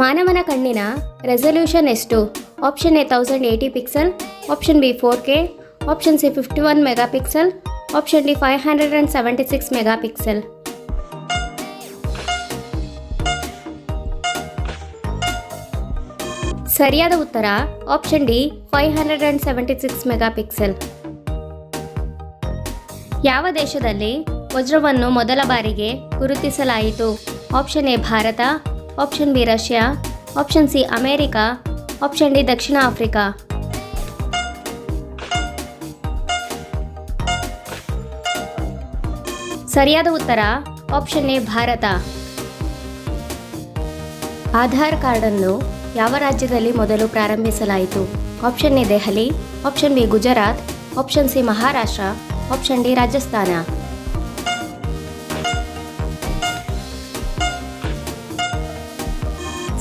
ಮಾನವನ ಕಣ್ಣಿನ ರೆಸಲ್ಯೂಷನ್ ಎಷ್ಟು? Option A thousand eighty pixel option B four K option C fifty one megapixel option D five hundred and seventy six megapixel ಸರಿಯಾದ ಉತ್ತರ option D five hundred and seventy six megapixel ಯಾವ ದೇಶದಲ್ಲಿ ವಜ್ರವನ್ನು ಮೊದಲ ಬಾರಿಗೆ ಗುರುತಿಸಲಾಯಿತು? Option A Bharata option B Russia option C America option D Dakshina Africa ಸರಿಯಾದ ಉತ್ತರ option A Bharat. Aadhaar ಕಾರ್ಡನ್ನು ಯಾವ ರಾಜ್ಯದಲ್ಲಿ ಮೊದಲು ಪ್ರಾರಂಭಿಸಲಾಯಿತು? Option A Delhi. Option B Gujarat. Option C Maharashtra. Option D Rajasthan.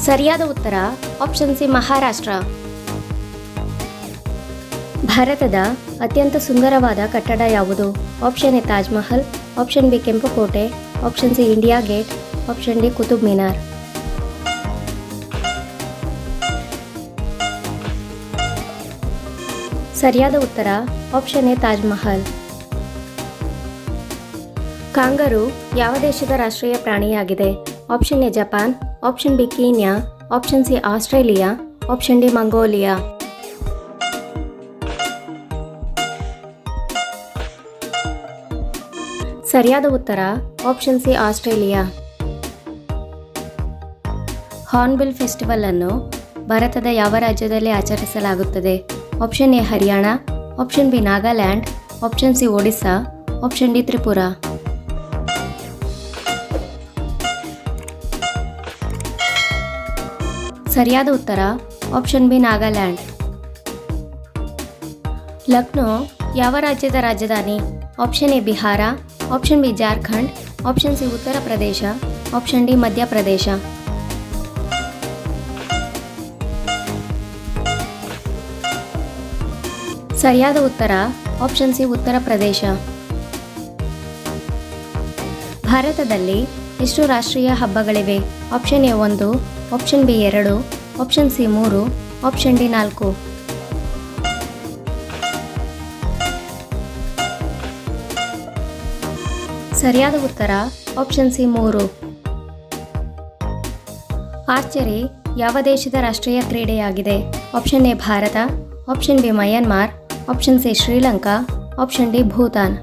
ಸರಿಯಾದ ಉತ್ತರ ಆಪ್ಷನ್ ಸಿ ಮಹಾರಾಷ್ಟ್ರ. ಭಾರತದ ಅತ್ಯಂತ ಸುಂದರವಾದ ಕಟ್ಟಡ ಯಾವುದು? Option A Taj Mahal option B, ಕೆಂಪುಕೋಟೆ option C, India gate option D, Qutub Minar. ಸರಿಯಾದ ಉತ್ತರ option A Taj Mahal kangaroo ಯಾವ ದೇಶದ ರಾಷ್ಟ್ರೀಯ ಪ್ರಾಣಿಯಾಗಿದೆ? Option A Japan option B Kenya option C Australia option D Mongolia ಸರಿಯಾದ ಉತ್ತರ option C Australia hornbill festival ಅನ್ನು ಭಾರತದ ಯಾವ ರಾಜ್ಯದಲ್ಲಿ ಆಚರಿಸಲಾಗುತ್ತದೆ? Option A Haryana option B Nagaland option C Odisha option D Tripura ಸರಿಯಾದ ಉತ್ತರ ಆಪ್ಷನ್ ಬಿ ನಾಗಾಲ್ಯಾಂಡ್. ಲಕ್ನೋ, ಯಾವ ರಾಜ್ಯದ ರಾಜಧಾನಿ? Option A Bihar option B Jharkhand option C Uttar Pradesh option D Madhya Pradesh ಸರಿಯಾದ ಉತ್ತರ ಆಪ್ಷನ್ ಸಿ ಉತ್ತರ ಪ್ರದೇಶ. ಭಾರತದಲ್ಲಿ ಎಷ್ಟು ರಾಷ್ಟ್ರೀಯ ಹಬ್ಬಗಳಿವೆ? ಆಪ್ಷನ್ ಎ ಒಂದು ಆಪ್ಷನ್ ಬಿ ಎರಡು ಆಪ್ಷನ್ ಸಿ ಮೂರು ಆಪ್ಷನ್ ಡಿ ನಾಲ್ಕು. ಸರಿಯಾದ ಉತ್ತರ ಆಪ್ಷನ್ ಸಿ ಮೂರು. ಆರ್ಚರಿ ಯಾವ ದೇಶದ ರಾಷ್ಟ್ರೀಯ ಕ್ರೀಡೆಯಾಗಿದೆ? Option A Bharata option B Myanmar option C Sri Lanka option D Bhutan.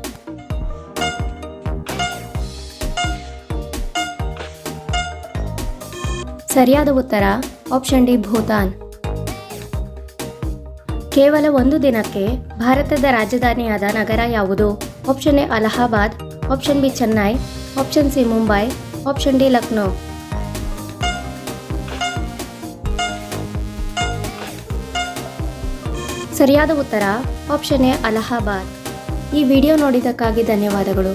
ಸರಿಯಾದ ಉತ್ತರ ಆಪ್ಷನ್ ಡಿ ಭೂತಾನ್. ಕೇವಲ ಒಂದು ದಿನಕ್ಕೆ ಭಾರತದ ರಾಜಧಾನಿಯಾದ ನಗರ ಯಾವುದು? Option A Allahabad option B Chennai option C Mumbai option D Lucknow. ಸರಿಯಾದ ಉತ್ತರ ಆಪ್ಷನ್ ಎ ಅಲಹಾಬಾದ್. ಈ ವಿಡಿಯೋ ನೋಡಿದ್ದಕ್ಕಾಗಿ ಧನ್ಯವಾದಗಳು.